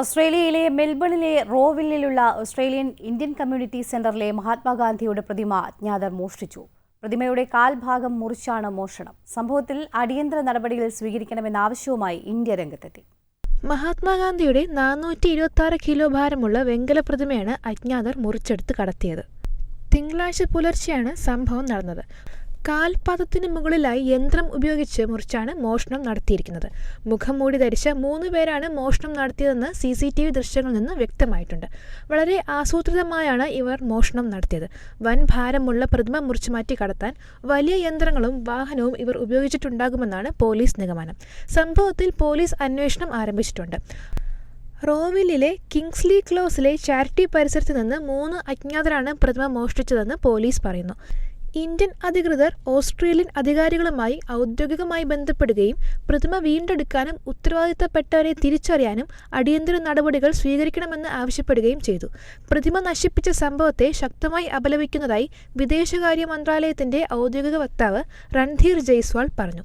ഓസ്ട്രേലിയയിലെ മെൽബണിലെ റോവില്ലിലുള്ള ഓസ്ട്രേലിയൻ ഇന്ത്യൻ കമ്മ്യൂണിറ്റി സെന്ററിലെ മഹാത്മാഗാന്ധിയുടെ പ്രതിമ അജ്ഞാതർ മോഷ്ടിച്ചു. പ്രതിമയുടെ കാൽഭാഗം മുറിച്ചാണ് മോഷണം. സംഭവത്തിൽ അടിയന്തര നടപടികൾ സ്വീകരിക്കണമെന്ന ആവശ്യവുമായി ഇന്ത്യ രംഗത്തെത്തി. മഹാത്മാഗാന്ധിയുടെ നാനൂറ്റി ഇരുപത്തി ആറ് കിലോ ഭാരമുള്ള വെങ്കല പ്രതിമയാണ് അജ്ഞാതർ മുറിച്ചെടുത്ത് കടത്തിയത്. തിങ്കളാഴ്ച പുലർച്ചെയാണ് സംഭവം നടന്നത്. കാൽപാദത്തിന് മുകളിലായി യന്ത്രം ഉപയോഗിച്ച് മുറിച്ചാണ് മോഷണം നടത്തിയിരിക്കുന്നത്. മുഖം മൂടി ധരിച്ച മൂന്ന് പേരാണ് മോഷണം നടത്തിയതെന്ന് സി സി ടി വി ദൃശ്യങ്ങളിൽ നിന്ന് വ്യക്തമായിട്ടുണ്ട്. വളരെ ആസൂത്രിതമായാണ് ഇവർ മോഷണം നടത്തിയത്. വൻ ഭാരമുള്ള പ്രതിമ മുറിച്ചു മാറ്റി കടത്താൻ വലിയ യന്ത്രങ്ങളും വാഹനവും ഇവർ ഉപയോഗിച്ചിട്ടുണ്ടാകുമെന്നാണ് പോലീസ് നിഗമനം. സംഭവത്തിൽ പോലീസ് അന്വേഷണം ആരംഭിച്ചിട്ടുണ്ട്. റോവില്ലിലെ കിങ്സ്ലി ക്ലോസിലെ ചാരിറ്റി പരിസരത്ത് നിന്ന് മൂന്ന് അജ്ഞാതരാണ് പ്രതിമ മോഷ്ടിച്ചതെന്ന് പോലീസ് പറയുന്നു. ഇന്ത്യൻ അധികൃതർ ഓസ്ട്രേലിയൻ അധികാരികളുമായി ഔദ്യോഗികമായി ബന്ധപ്പെടുകയും പ്രതിമ വീണ്ടെടുക്കാനും ഉത്തരവാദിത്തപ്പെട്ടവരെ തിരിച്ചറിയാനും അടിയന്തര നടപടികൾ സ്വീകരിക്കണമെന്ന് ആവശ്യപ്പെടുകയും ചെയ്തു. പ്രതിമ നശിപ്പിച്ച സംഭവത്തെ ശക്തമായി അപലപിക്കുന്നതായി വിദേശകാര്യ മന്ത്രാലയത്തിന്റെ ഔദ്യോഗിക വക്താവ് രൺധീർ ജയ്സ്വാൾ പറഞ്ഞു.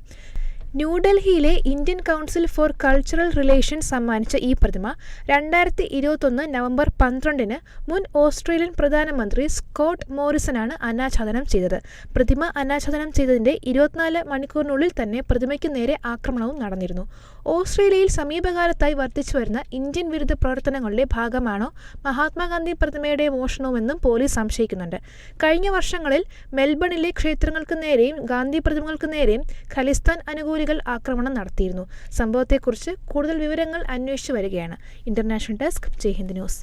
ന്യൂഡൽഹിയിലെ Indian council for cultural relations സമ്മാനിച്ച ഈ പ്രതിമ രണ്ടായിരത്തി ഇരുപത്തൊന്ന് നവംബർ പന്ത്രണ്ടിന് മുൻ ഓസ്ട്രേലിയൻ പ്രധാനമന്ത്രി സ്കോട്ട് മോറിസനാണ് അനാച്ഛാദനം ചെയ്തത്. പ്രതിമ അനാച്ഛാദനം ചെയ്തതിന്റെ ഇരുപത്തിനാല് മണിക്കൂറിനുള്ളിൽ തന്നെ പ്രതിമയ്ക്ക് നേരെ ആക്രമണവും നടന്നിരുന്നു. ഓസ്ട്രേലിയയിൽ സമീപകാലത്തായി വർദ്ധിച്ചു വരുന്ന ഇന്ത്യൻ വിരുദ്ധ പ്രവർത്തനങ്ങളുടെ ഭാഗമാണോ മഹാത്മാഗാന്ധി പ്രതിമയുടെ മോഷണവുമെന്നും പോലീസ് സംശയിക്കുന്നുണ്ട്. കഴിഞ്ഞ വർഷങ്ങളിൽ മെൽബണിലെ ക്ഷേത്രങ്ങൾക്ക് നേരെയും ഗാന്ധി പ്രതിമകൾക്ക് നേരെയും ഖലിസ്ഥാൻ അനുകൂലികൾ ആക്രമണം നടത്തിയിരുന്നു. സംഭവത്തെക്കുറിച്ച് കൂടുതൽ വിവരങ്ങൾ അന്വേഷിച്ചു വരികയാണ്. International desk Jai Hind news.